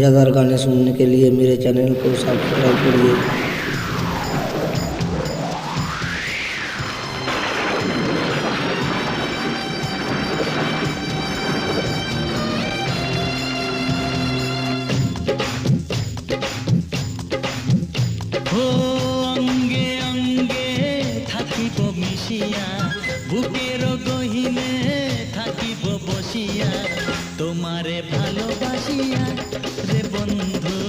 मज़ेदार गाने सुनने के लिए मेरे चैनल को सब्सक्राइब करिए। ও বুকের গহিনে থাকিব বসিয়া তোমারে ভালোবাসিয়া রে বন্ধু।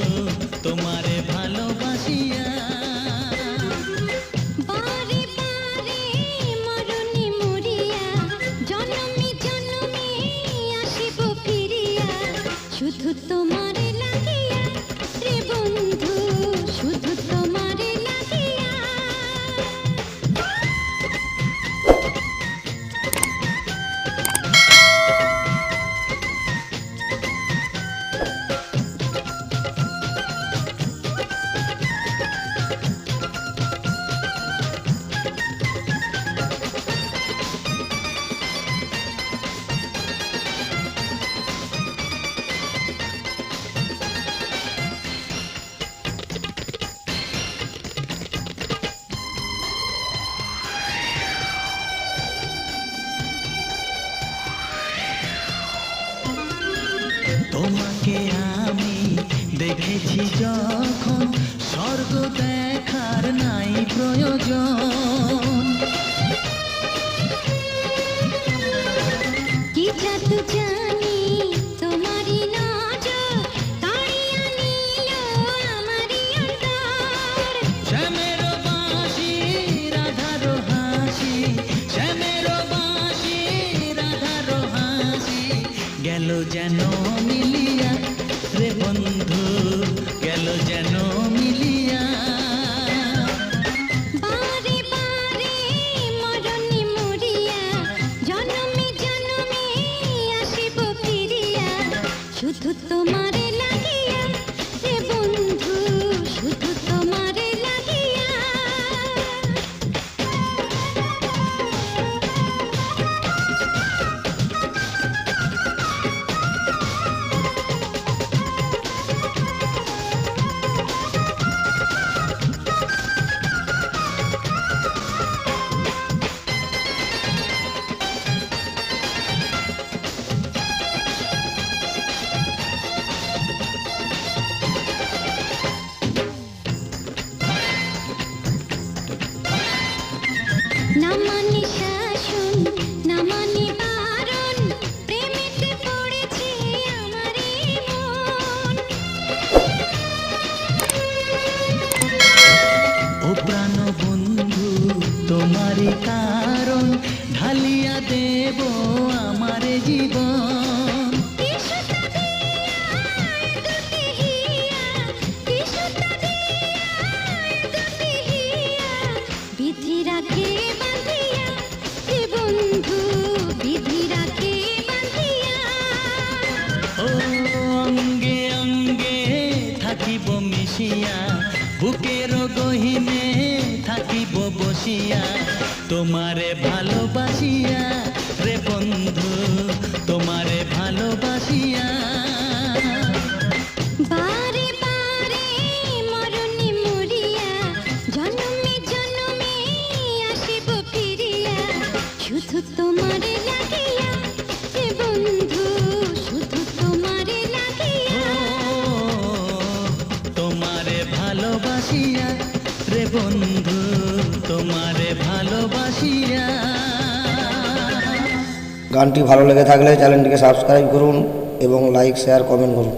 তোমাকে আমি দেখেছি যখন স্বর্গ দেখার নাই প্রয়োজন। তোমারই কারণ ঢালিয়া দেব আমার জীবন। বিধি রাখে বাঁধিয়া বন্ধু বিধি রাখে বাঁধিয়া তোমারে ভালোবাসিয়া রে বন্ধু তোমারে ভালোবাসিয়া। বারে বারে মরণে মরিয়া জনমে জনমে আসিব ফিরিয়া। শুধু তোমারে লাগিয়া বন্ধু শুধু তোমারে লাগিয়া। তোমারে ভালোবাসিয়া রে বন্ধু। গানটি ভালো লেগে থাকলে চ্যানেলটিকে সাবস্ক্রাইব করুন এবং লাইক শেয়ার কমেন্ট করুন।